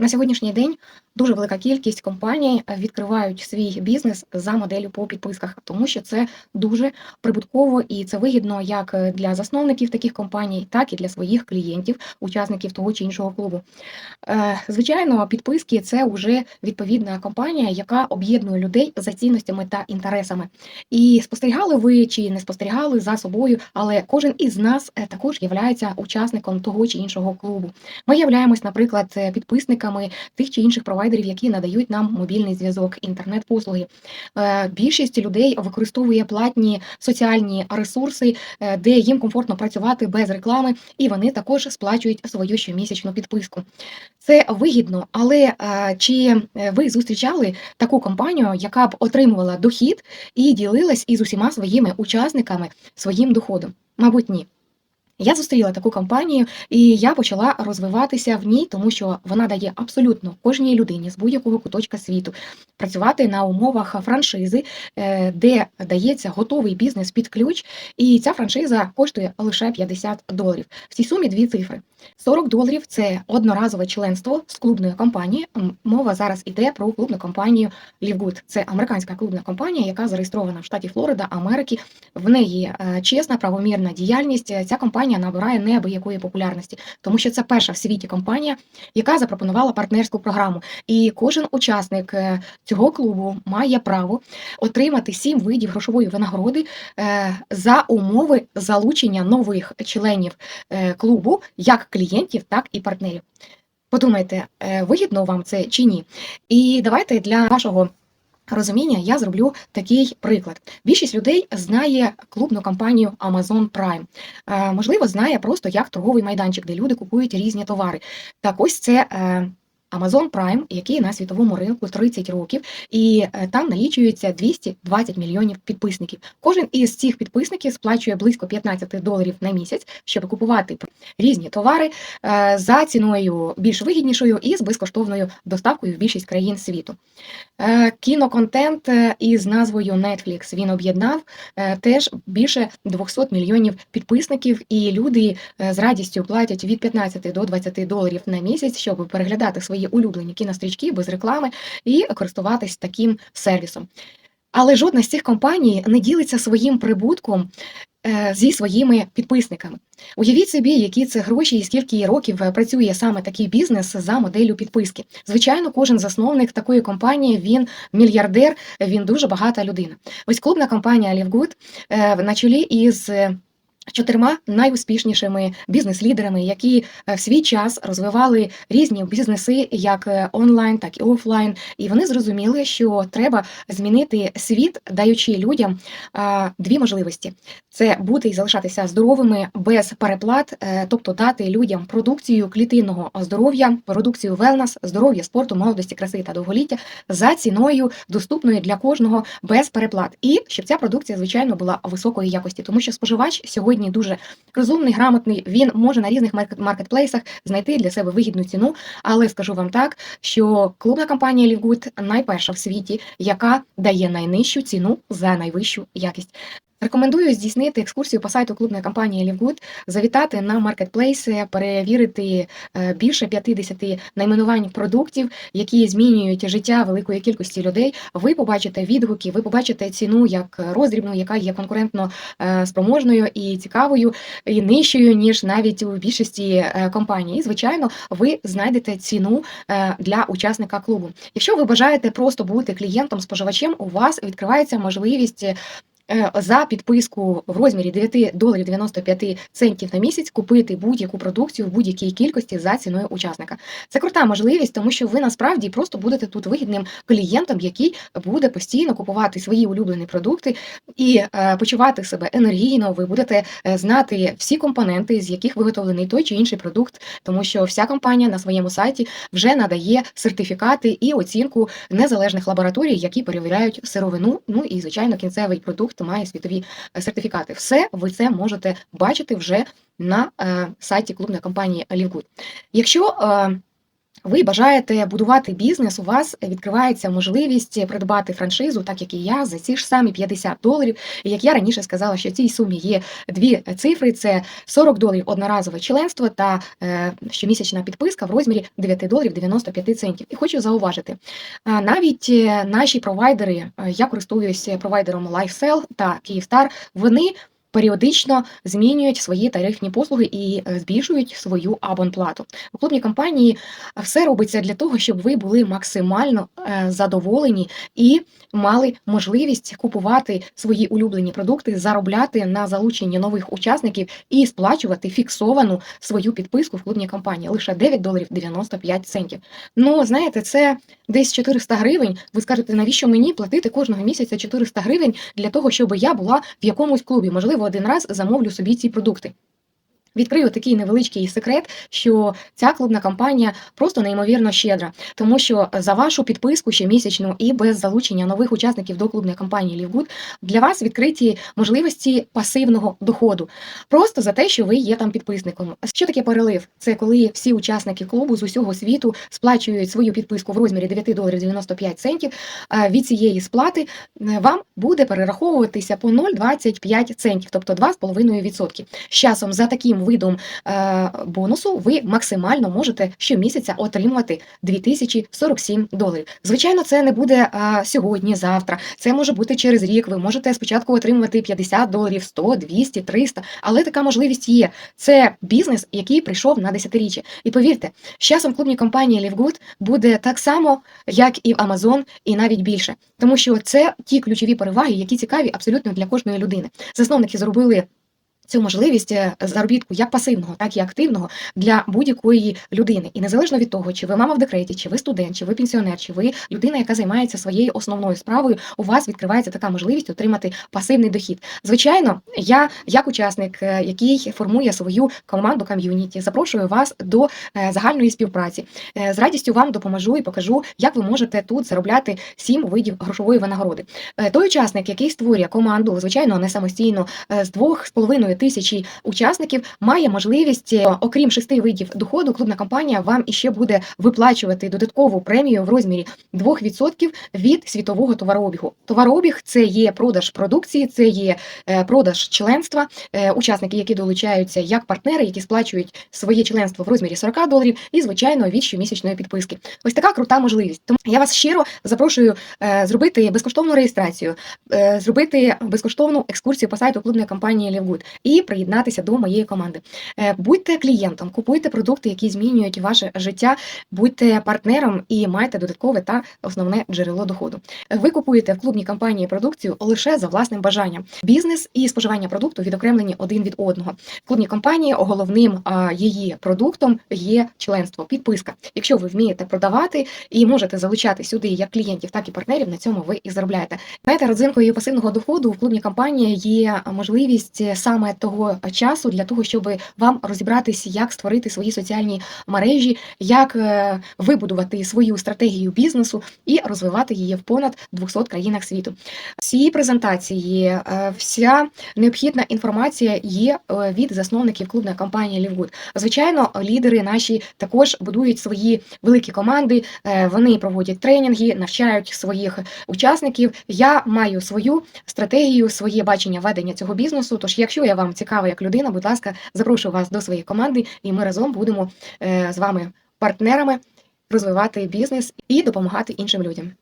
На сьогоднішній день дуже велика кількість компаній е, відкривають свій бізнес за моделлю по підписках, тому що це дуже прибутково і це вигідно як е, для засновників таких компаній, так і для своїх клієнтів, учасників того чи іншого клубу. Е, Звичайно, підписки це вже відповідна компанія, яка об'єднує людей за цінностями та інтересами. І спостерігали ви чи не спостерігали за собою, але кожен із нас також є учасником того чи іншого клубу. Ми являємось, наприклад, е, підписниками тих чи інших провайдерів, які надають нам мобільний зв'язок, інтернет-послуги. Е, Більшість людей використовує платні соціальні ресурси, е, де їм комфортно працювати без реклами, і вони також сплачують свою щомісячну підписку. Це вигідно, але е, чи ви зустрічали таку компанію, яка б отримувала дохід і ділилась із усіма своїми учасниками своїм доходом? Мабуть, ні. Я зустріла таку компанію, і я почала розвиватися в ній, тому що вона дає абсолютно кожній людині з будь-якого куточка світу працювати на умовах франшизи, е, де дається готовий бізнес під ключ, і ця франшиза коштує лише 50 доларів. В цій сумі дві цифри: 40 доларів це одноразове членство з клубної компанії. Мова зараз іде про клубну компанію Лівгуд. Це американська клубна компанія, яка зареєстрована в штаті Флорида, Америки. В неї е, чесна правомірна діяльність. Ця компанія набирає неабиякої популярності, тому що це перша в світі компанія, яка запропонувала партнерську програму. І кожен учасник е, цього клубу має право отримати сім видів грошової винагороди е, за умови залучення нових членів клубу, як клієнтів, так і партнерів. Подумайте, е, вигідно вам це чи ні? І давайте для вашого розуміння я зроблю такий приклад. Більшість людей знає клубну компанію Amazon Prime. Е, Можливо, знає просто як торговий майданчик, де люди купують різні товари. Так ось це. Amazon Prime, який на світовому ринку 30 років, і е, там налічується 220 мільйонів підписників. Кожен із цих підписників сплачує близько 15 доларів на місяць, щоб купувати різні товари е, за ціною більш вигіднішою і з безкоштовною доставкою в більшість країн світу. Е, Кіноконтент із назвою Netflix він об'єднав теж більше 200 мільйонів підписників, і люди з радістю платять від 15 до 20 доларів на місяць, щоб переглядати свої улюблені кінострічки без реклами і користуватись таким сервісом. Але жодна з цих компаній не ділиться своїм прибутком е, зі своїми підписниками. Уявіть собі, які це гроші і скільки років е, працює саме такий бізнес за моделлю підписки. Звичайно, кожен засновник такої компанії він мільярдер, він дуже багата людина. Ось клубна компанія Лівгуд на чолі із. Чотирма найуспішнішими бізнес-лідерами, які е, в свій час розвивали різні бізнеси, як е, онлайн, так і офлайн, і вони зрозуміли, що треба змінити світ, даючи людям дві можливості: це бути і залишатися здоровими без переплат, е, тобто дати людям продукцію клітинного здоров'я, продукцію велнес, здоров'я, спорту, молодості, краси та довголіття за ціною доступною для кожного без переплат, і щоб ця продукція, звичайно, була високої якості, тому що споживач сьогодні дуже розумний, грамотний. Він може на різних маркет- маркетплейсах знайти для себе вигідну ціну. Але скажу вам так, що клубна компанія Лівгуд найперша в світі, яка дає найнижчу ціну за найвищу якість. Рекомендую здійснити екскурсію по сайту клубної компанії Лівгуд, завітати на маркетплейси, перевірити е, більше 50 найменувань продуктів, які змінюють життя великої кількості людей. Ви побачите відгуки, ви побачите ціну як роздрібну, яка є конкурентно е, спроможною і цікавою, і нижчою ніж навіть у більшості е, компаній. І, звичайно, ви знайдете ціну для учасника клубу. Якщо ви бажаєте просто бути клієнтом, споживачем, у вас відкривається можливість. Е, За підписку в розмірі 9 доларів 95 центів на місяць купити будь-яку продукцію в будь-якій кількості за ціною учасника. Це крута можливість, тому що ви насправді просто будете тут вигідним клієнтом, який буде постійно купувати свої улюблені продукти і е, почувати себе енергійно. Ви будете е, знати всі компоненти, з яких виготовлений той чи інший продукт, тому що вся компанія на своєму сайті вже надає сертифікати і оцінку незалежних лабораторій, які перевіряють сировину. Ну і звичайно, кінцевий продукт має світові е, сертифікати. Все ви це можете бачити вже на е, сайті клубної компанії Лівгуд. Якщо е, ви бажаєте будувати бізнес, у вас відкривається можливість придбати франшизу, так як і я, за ці ж самі 50 доларів. І як я раніше сказала, що в цій сумі є дві цифри: це 40 доларів одноразове членство та е, щомісячна підписка в розмірі 9 доларів 95 центів. І хочу зауважити, навіть е, наші провайдери, е, я користуюся провайдером LifeSell та Kyivstar, вони періодично змінюють свої тарифні послуги і е, збільшують свою абонплату. У клубній компанії все робиться для того, щоб ви були максимально е, задоволені і мали можливість купувати свої улюблені продукти, заробляти на залученні нових учасників і сплачувати фіксовану свою підписку в клубній компанії лише 9 доларів 95 центів. Ну, знаєте, це десь 400 гривень. Ви скажете, навіщо мені платити кожного місяця 400 гривень для того, щоб я була в якомусь клубі? Можливо, один раз замовлю собі ці продукти. Відкрию такий невеличкий секрет, що ця клубна кампанія просто неймовірно щедра, тому що за вашу підписку щомісячну і без залучення нових учасників до клубної кампанії LiveGood для вас відкриті можливості пасивного доходу, просто за те, що ви є там підписником. Що таке перелив? Це коли всі учасники клубу з усього світу сплачують свою підписку в розмірі 9 доларів 95 центів. Від цієї сплати е, вам буде перераховуватися по 0,25 центів, тобто 2,5%. З часом за таким видом е, бонусу ви максимально можете щомісяця отримувати 2047 доларів. Звичайно, це не буде е, сьогодні, завтра. Це може бути через рік. Ви можете спочатку отримувати 50 доларів, 100, 200, 300, але така можливість є. Це бізнес, який прийшов на десятиріччя. І повірте, з часом клубні компанії LiveGood буде так само, як і в Amazon, і навіть більше, тому що це ті ключові переваги, які цікаві абсолютно для кожної людини. Засновники зробили цю можливість е, заробітку як пасивного, так і активного для будь-якої людини. І незалежно від того, чи ви мама в декреті, чи ви студент, чи ви пенсіонер, чи ви людина, яка займається своєю основною справою, у вас відкривається така можливість отримати пасивний дохід. Звичайно, я, як учасник, е, який формує свою команду ком'юніті, запрошую вас до е, загальної співпраці. З радістю вам допоможу і покажу, як ви можете тут заробляти сім видів грошової винагороди. Той учасник, який створює команду, звичайно, не самостійно з двох з половиною тисячі учасників має можливість, е, окрім шести видів доходу, клубна компанія вам іще буде виплачувати додаткову премію в розмірі 2% від світового товарообігу. Товарообіг це є продаж продукції, це є е, продаж членства, е, учасники, які долучаються як партнери, які сплачують своє членство в розмірі 40 доларів, і звичайно від щомісячної підписки. Ось така крута можливість. Тому я вас щиро запрошую зробити безкоштовну реєстрацію, зробити безкоштовну екскурсію по сайту клубної компанії Лівгуд і приєднатися до моєї команди. Е, будьте клієнтом, купуйте продукти, які змінюють ваше життя, будьте партнером і майте додаткове та основне джерело доходу. Ви купуєте в клубній компанії продукцію лише за власним бажанням. Бізнес і споживання продукту відокремлені один від одного. В клубній компанії головним її продуктом є членство, підписка. Якщо ви вмієте продавати і можете залучати сюди як клієнтів, так і партнерів, на цьому ви і заробляєте. Знаєте, родзинкою пасивного доходу в клубній компанії є можливість саме того часу для того, щоб вам розібратися, як створити свої соціальні мережі, як е, вибудувати свою стратегію бізнесу і розвивати її в понад 200 країнах світу. Всі презентації, е, вся необхідна інформація є е, від засновників клубної компанії Лівгуд. Звичайно, лідери наші також будують свої великі команди. Вони проводять тренінги, навчають своїх учасників. Я маю свою стратегію, своє бачення ведення цього бізнесу. Тож, якщо я вам цікава як людина, будь ласка, запрошую вас до своєї команди, і ми разом будемо е, з вами партнерами розвивати бізнес і допомагати іншим людям.